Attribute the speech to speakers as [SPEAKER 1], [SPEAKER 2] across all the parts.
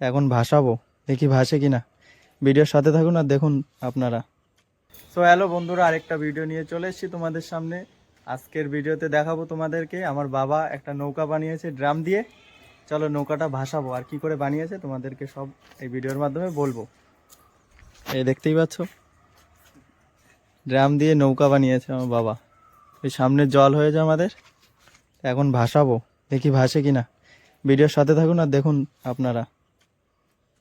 [SPEAKER 1] এখন ভাসাবো, দেখি ভাসে কিনা। ভিডিওর সাথে থাকুন আর দেখুন আপনারা। সো হ্যালো বন্ধুরা, আরেকটা ভিডিও নিয়ে চলে এসেছি তোমাদের সামনে। আজকের ভিডিওতে দেখাবো তোমাদেরকে, আমার বাবা একটা নৌকা বানিয়েছে ড্রাম দিয়ে। চলো নৌকাটা ভাসাবো, আর কি করে বানিয়েছে তোমাদেরকে সব এই ভিডিওর মাধ্যমে বলব। এই দেখতেই পাচ্ছ? ড্রাম দিয়ে নৌকা বানিয়েছে আমার বাবা। ওই সামনে জল হয়েছে আমাদের। এখন ভাসাবো, দেখি ভাসে কিনা। ভিডিওর সাথে থাকুন আর দেখুন আপনারা।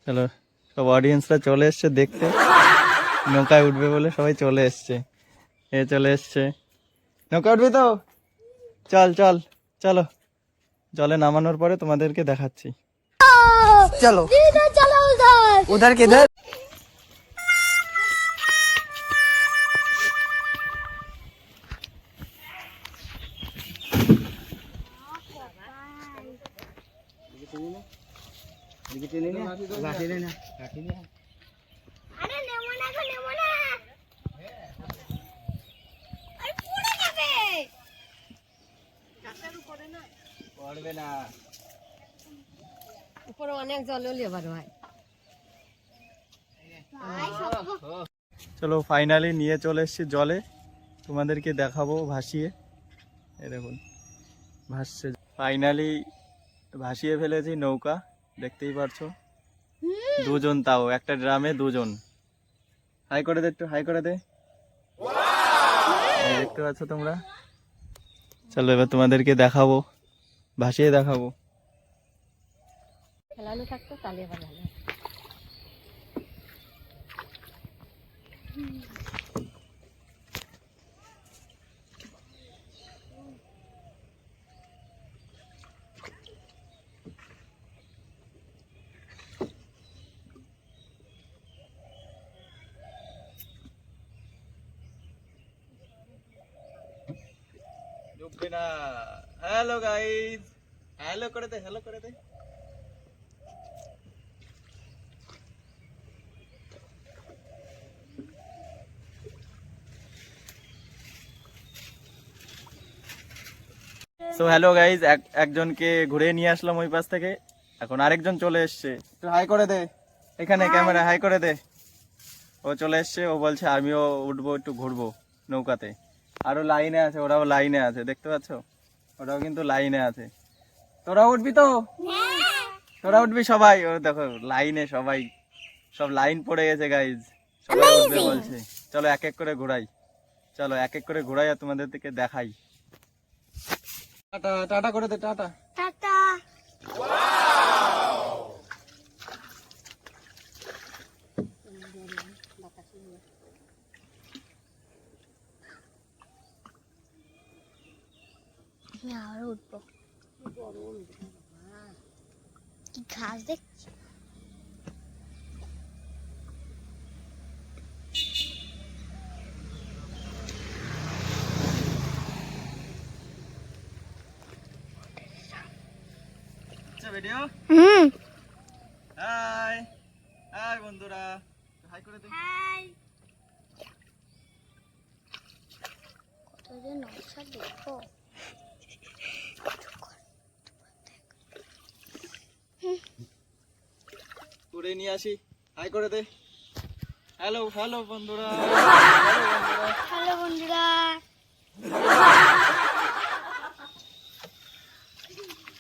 [SPEAKER 1] চলো সব অডিয়েন্সরা চলে এসছে দেখতে। নৌকায় উঠবে বলে সবাই চলে এসছে। এ চলে এসছে। নৌকা উঠবি তো? চল চল, চলো। জলে নামানোর পরে তোমাদেরকে দেখাচ্ছি। চলো ফাইনালি নিয়ে চলে এসছি জলে। তোমাদেরকে দেখাবো ভাসিয়ে। এ দেখুন ভাসছে। ফাইনালি ভাসিয়ে ফেলেছি নৌকা। দেখতেই পারছ? দুজন তাও একটা ড্রামে দুজন। হাই করে দে একটু হাই করে দে। দেখতে পাচ্ছ তোমরা? চলো এবার তোমাদেরকে দেখাবো ভাসিয়ে দেখাবো।
[SPEAKER 2] খেলানো থাকতো তাহলে এবার ভালো
[SPEAKER 1] না। হ্যালো গাইস হ্যালো করে দে হ্যালো করে দে। সো হ্যালো গাইজ একজনকে ঘুরে নিয়ে আসলাম ওই পাশ থেকে। এখন আরেকজন চলে এসছে। হাই করে দে। এখানে ক্যামেরা হাই করে দে। ও চলে এসছে ও বলছে আমিও উঠবো একটু ঘুরবো নৌকাতে। আরও লাইনে আছে ওরাও লাইনে আছে দেখতে পাচ্ছ? ওরাও কিন্তু লাইনে আছে। তোরা উঠবি তো? তোরা উঠবি সবাই? ও দেখো লাইনে সবাই। সব লাইন পড়ে গেছে গাইজ সবাই উঠবে বলছে। চলো এক এক করে ঘোরাই। চলো এক এক করে ঘোরাই আর তোমাদের থেকে দেখাই। টাটা টাটা করে দে টাটা।
[SPEAKER 3] না আর উঠবো। কি ঘাস দেখছি?
[SPEAKER 1] আচ্ছা ভিডিও
[SPEAKER 3] হুম।
[SPEAKER 1] হাই হাই বন্ধুরা। হাই করে দে
[SPEAKER 3] হাই কত যে নকশা দেখো
[SPEAKER 1] ঘুরে নিয়ে আসি। হাই করে দে। হ্যালো হ্যালো বন্ধুরা। হ্যালো বন্ধুরা।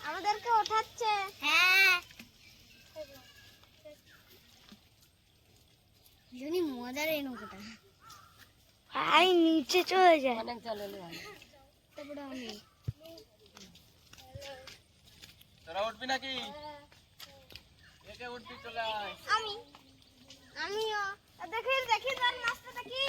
[SPEAKER 3] আমাদেরকে ওঠাচ্ছে। হ্যাঁ। জুনি মজার এই নৌকাটা। আই নিচে চলে যায়
[SPEAKER 2] অনেক জল হলে।
[SPEAKER 3] তারপরে আমি।
[SPEAKER 1] তোরা উঠবি নাকি? উঠবি চলে আয়।
[SPEAKER 3] আমি আমিও। দেখি। দেখি তার মাছটা দেখি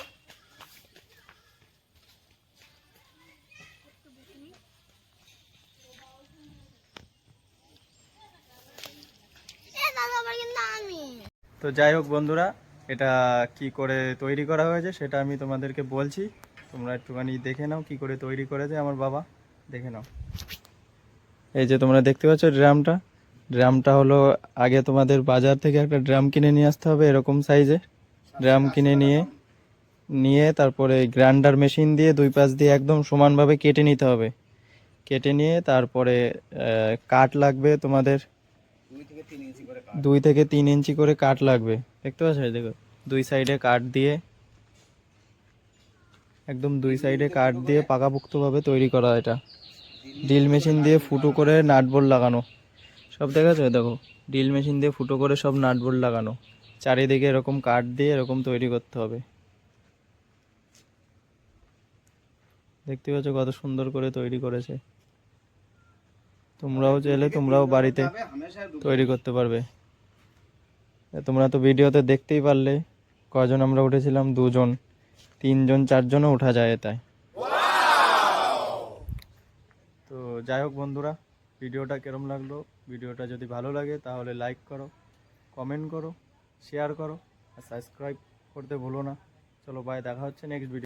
[SPEAKER 1] তো যাই হোক বন্ধুরা এটা কি করে তৈরি করা হয়েছে সেটা আমি তোমাদেরকে বলছি। তোমরা একটুখানি দেখে নাও কি করে তৈরি করেছে আমার বাবা। দেখে নাও। এই যে তোমরা দেখতে পাচ্ছ ড্রামটা? ড্রামটা হলো আগে তোমাদের বাজার থেকে একটা ড্রাম কিনে নিয়ে আসতে হবে এরকম সাইজে ড্রাম কিনে নিয়ে নিয়ে তারপরে গ্রাইন্ডার মেশিন দিয়ে দুই পাশ দিয়ে একদম সমানভাবে কেটে নিতে হবে। কেটে নিয়ে তারপরে কাঠ লাগবে তোমাদের। দুই থেকে তিন ইঞ্চি করে কাঠ লাগবে। দেখতে পাচ্ছ? দেখো, দুই সাইডে কাঠ দিয়ে, একদম দুই সাইডে কাঠ দিয়ে পাকাপোক্তভাবে তৈরি করা এটা। ড্রিল মেশিন দিয়ে ফুটো করে নাট বোল্ট লাগানো। সব দেখাচ্ছ? দেখো ড্রিল মেশিন দিয়ে ফুটো করে সব নাট বোল্ট লাগানো। চারিদিকে এরকম কাঠ দিয়ে এরকম তৈরি করতে হবে। দেখতে পাচ্ছ কত সুন্দর করে তৈরি করেছে। তোমরাও চাইলে তোমরাও বাড়িতে তৈরি করতে পারবে। তোমরা তো ভিডিওতে দেখতেই পারলে, কজন আমরা উঠেছিলাম? দুজন। তিনজন, চারজনও ওঠা যায় তাই। তো যাই হোক বন্ধুরা ভিডিওটা কেরম লাগল? ভিডিওটা যদি ভালো লাগে, তাহলে লাইক করো কমেন্ট করো শেয়ার করো, আর সাবস্ক্রাইব করতে ভুলো না। চলো বাই দেখা হচ্ছে নেক্সট ভিডিও